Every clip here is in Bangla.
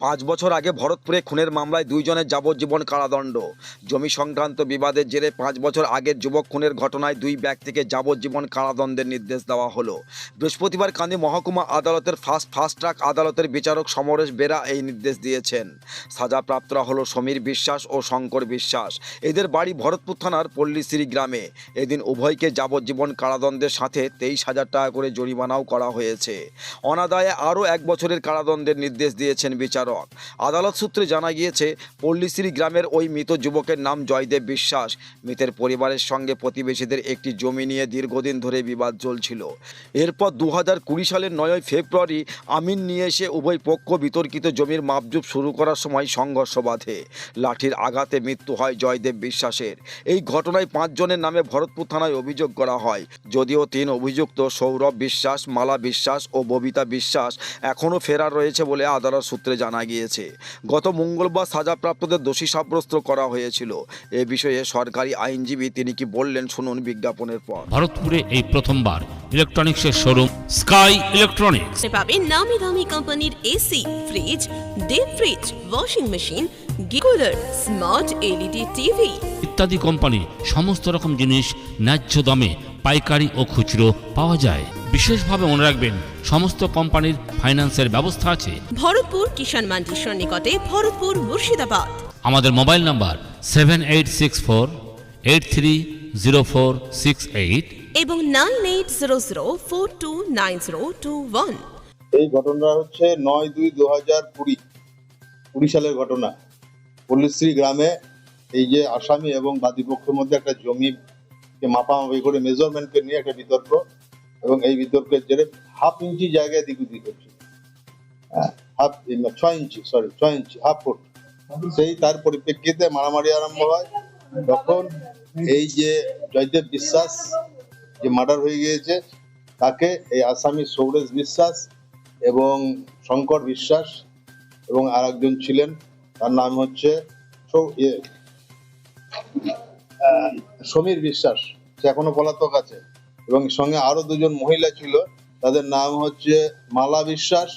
পাঁচ বছর আগে ভরতপুরে খুনের মামলায় দুইজনের যাবজ্জীবন কারাদণ্ড। জমি সংক্রান্ত বিবাদের জেরে পাঁচ বছর আগের যুবক খুনের ঘটনায় দুই ব্যক্তিকে যাবজ্জীবন কারাদণ্ডের নির্দেশ দেওয়া হলো। বৃহস্পতিবার কান্দি মহকুমা আদালতের ফার্স্ট ফাস্ট ট্রাক আদালতের বিচারক সমরেশ বেরা এই নির্দেশ দিয়েছেন। সাজাপ্রাপ্তরা হলো সমীর বিশ্বাস ও শঙ্কর বিশ্বাস। এদের বাড়ি ভরতপুর থানার পল্লীশ্রী গ্রামে। এদিন উভয়কে যাবজ্জীবন কারাদণ্ডের সাথে তেইশ হাজার টাকা করে জরিমানাও করা হয়েছে। অনাদায়ে আরও এক বছরের কারাদণ্ডের নির্দেশ দিয়েছেন বিচারক। আদালত সূত্রে জানা গিয়েছে, পল্লীশ্রী গ্রামের ওই মৃত যুবকের নাম জয়দেব বিশ্বাস। মৃতের পরিবারের সঙ্গে প্রতিবেশীদের একটি জমি নিয়ে দীর্ঘদিন ধরে বিবাদ চলছিল। এরপর দু হাজার কুড়ি সালের নয়ই ফেব্রুয়ারি আমিন নিয়ে এসে উভয় পক্ষ বিতর্কিত জমির মাপজুপ শুরু করার সময় সংঘর্ষ বাধে। লাঠির আঘাতে মৃত্যু হয় জয়দেব বিশ্বাসের। এই ঘটনায় পাঁচজনের নামে ভরতপুর থানায় অভিযোগ করা হয়। যদিও তিন অভিযুক্ত সৌরভ বিশ্বাস, মালা বিশ্বাস ও ববিতা বিশ্বাস এখনও ফেরার রয়েছে বলে আদালত সূত্রে জানা গিয়েছে গত মঙ্গলবার সাজাপ্রাপ্তদের দোষী সাব্যস্ত করা হয়েছিল। এ বিষয়ে সরকারি আইনজীবী তিনি কি বললেন শুনুন বিজ্ঞাপনের পর। ভারতপুরে এই প্রথমবার ইলেকট্রনিক্সের শোরুম স্কাই ইলেকট্রনিক্স। পাবেন নামি দামি কোম্পানির AC fridge deep fridge washing machine গিকুলার smart LED TV ইত্যাদি কোম্পানির সমস্ত রকম জিনিস ন্যায্য দামে পাইকারি ও খুচরো পাওয়া যায়। বিশেষভাবে মনে রাখবেন সমস্ত কোম্পানির ফাইন্যান্সের ব্যবস্থা আছে। ভরতপুর কিষাণ মান্ডির সন্নিকটে ভরতপুর মুর্শিদাবাদ। আমাদের mobile number seven eight six four eight three zero four six eight. এবং nine eight zero zero four two nine zero two one. এই ঘটনাটা হচ্ছে নয় দুই দু হাজার কুড়ি কুড়ি সালের ঘটনা। পল্লীশ্রী গ্রামে এই যে আসামি এবং বাদীপক্ষের মধ্যে একটা জমিকে মাপামাপি করে মেজারমেন্টকে নিয়ে একটা বিতর্ক। এবং এই বিতর্কের জেরে হাফ ইঞ্চি জায়গায় দিক দিক হচ্ছে। হাফ ছয় ইঞ্চি সরি ছয় ইঞ্চি হাফ ফুট সেই তার পরিপ্রেক্ষিতে মারামারি আরম্ভ হয়। তখন এই যে জয়দেব বিশ্বাস যে মার্ডার হয়ে গিয়েছে, তাকে এই আসামি সৌরেশ বিশ্বাস এবং শঙ্কর বিশ্বাস এবং আর একজন ছিলেন, তার নাম হচ্ছে সমীর বিশ্বাস। সে এখনও পলাতক আছে। এবং সঙ্গে আরও দুজন মহিলা ছিল তাদের নাম হচ্ছে মালা বিশ্বাস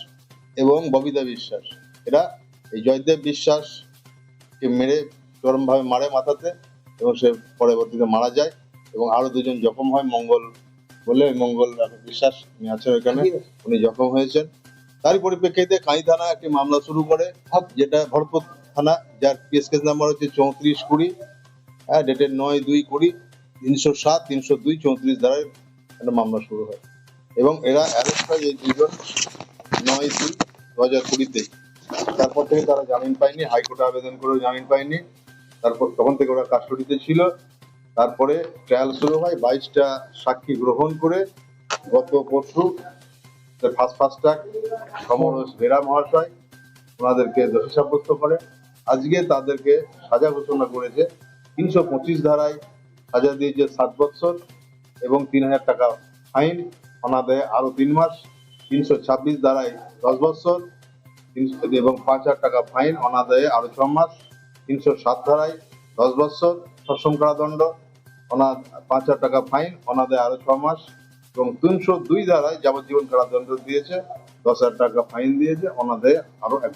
এবং ববিতা বিশ্বাস। এরা এই জয়দেব বিশ্বাস কে মেরে চরমভাবে মারে মাথাতে এবং সে পরবর্তীতে মারা যায় এবং আরও দুজন জখম হয় মঙ্গল বলে মঙ্গল বিশ্বাস উনি আছেন ওইখানে উনি জখম হয়েছেন। তারই পরিপ্রেক্ষিতে কাঁই থানা একটি মামলা শুরু করে যেটা ভরতপুর থানা যার কেস কেস নাম্বার হচ্ছে চৌত্রিশ কুড়ি হ্যাঁ ডেটের নয় দুই কুড়ি তিনশো সাত তিনশো দুই চৌত্রিশ ধারায় একটা মামলা শুরু হয়। এবং এরা অ্যারেস্ট হয় এই দুজন নয় দুই দু হাজার কুড়িতে। তারপর থেকে তারা জামিন পায়নি, হাইকোর্টে আবেদন করেও জামিন পায়নি। তারপর তখন থেকে ওরা কাস্টডিতে ছিল। তারপরে ট্রায়াল শুরু হয়, বাইশটা সাক্ষী গ্রহণ করে গত পরশু first first track Samaras Bera মহাশয়, ওনাদেরকে দোষী সাব্যস্ত করে। আজকে তাদেরকে সাজা ঘোষণা করেছে, তিনশো পঁচিশ ধারায় সাজা দিয়েছে সাত বৎসর। এবং তিন হাজার টাকা ফাইন অনাদায়ে আরও তিন মাস তিনশো ছাব্বিশ ধারায় দশ বৎসর তিনশো এবং পাঁচ হাজার টাকা ফাইন অনাদায়ে আরও ছ মাস তিনশো সাত ধারায় দশ বৎসর সশ্রম কারাদণ্ড অনা পাঁচ হাজার টাকা ফাইন অনাদায়ে আরও ছ মাস এবং তিনশো দুই ধারায় যাবজ্জীবন কারাদণ্ড দিয়েছে দশ হাজার টাকা ফাইন দিয়েছে অনাদায়ে আরও এক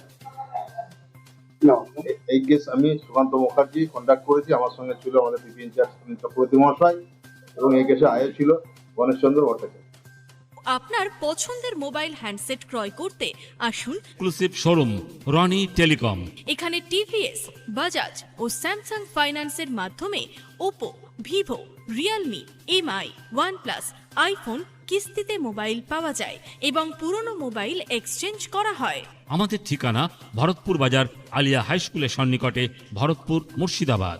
এই কেস আমি সুকান্ত মুখার্জি কন্ট্যাক্ট করেছি আমার সঙ্গে ছিল আমাদের পিপি ইনচার্জ চক্রবর্তী মহাশয়। এবং এই কেসে আয়ে ছিল গণেশ চন্দ্র ভট্টাচার্য। আপনার পছন্দের মোবাইল হ্যান্ডসেট ক্রয় করতে আসুন। এক্সক্লুসিভ শোরুম রনি টেলিকম এখানে টিভিএস বাজাজ ও স্যামসাং ফাইন্যান্সের মাধ্যমে Oppo Vivo Realme MI OnePlus iPhone কিস্তিতে মোবাইল পাওয়া যায় এবং পুরনো মোবাইল এক্সচেঞ্জ করা হয়। আমাদের ঠিকানা ভরতপুর বাজার আলিয়া হাই স্কুলের সন্নিকটে Bharatpur Murshidabad.